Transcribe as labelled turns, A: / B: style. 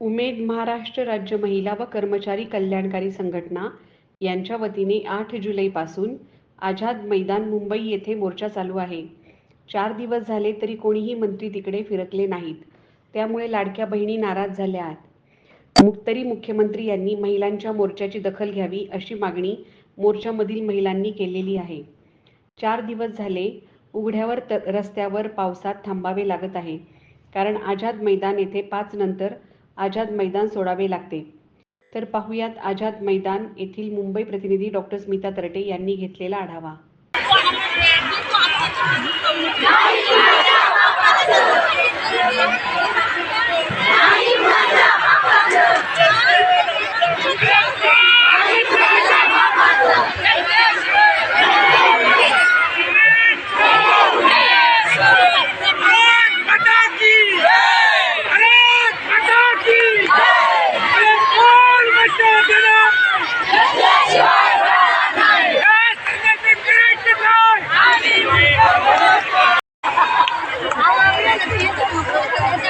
A: उमेद महाराष्ट्र राज्य महिला व कर्मचारी कल्याणकारी संघटना यांच्या वतीने आठ जुलैपासून आझाद मैदान मुंबई येथे मोर्चा चालू आहे. चार दिवस झाले तरी कोणीही मंत्री तिकडे फिरकले नाहीत. त्यामुळे लाडक्या बहिणी नाराज झाल्या आहेत. मुक्तरी तरी मुख्यमंत्री यांनी महिलांच्या मोर्चाची दखल घ्यावी अशी मागणी मोर्चामधील महिलांनी केलेली आहे. चार दिवस झाले उघड्यावर रस्त्यावर पावसात थांबावे लागत आहे. कारण आझाद मैदान येथे पाच नंतर आझाद मैदान सोडावे लागते. तर पाहुयात आझाद मैदान येथील मुंबई प्रतिनिधी डॉक्टर स्मिता तरटे यांनी घेतलेला आढावा. 这边的土豆可能就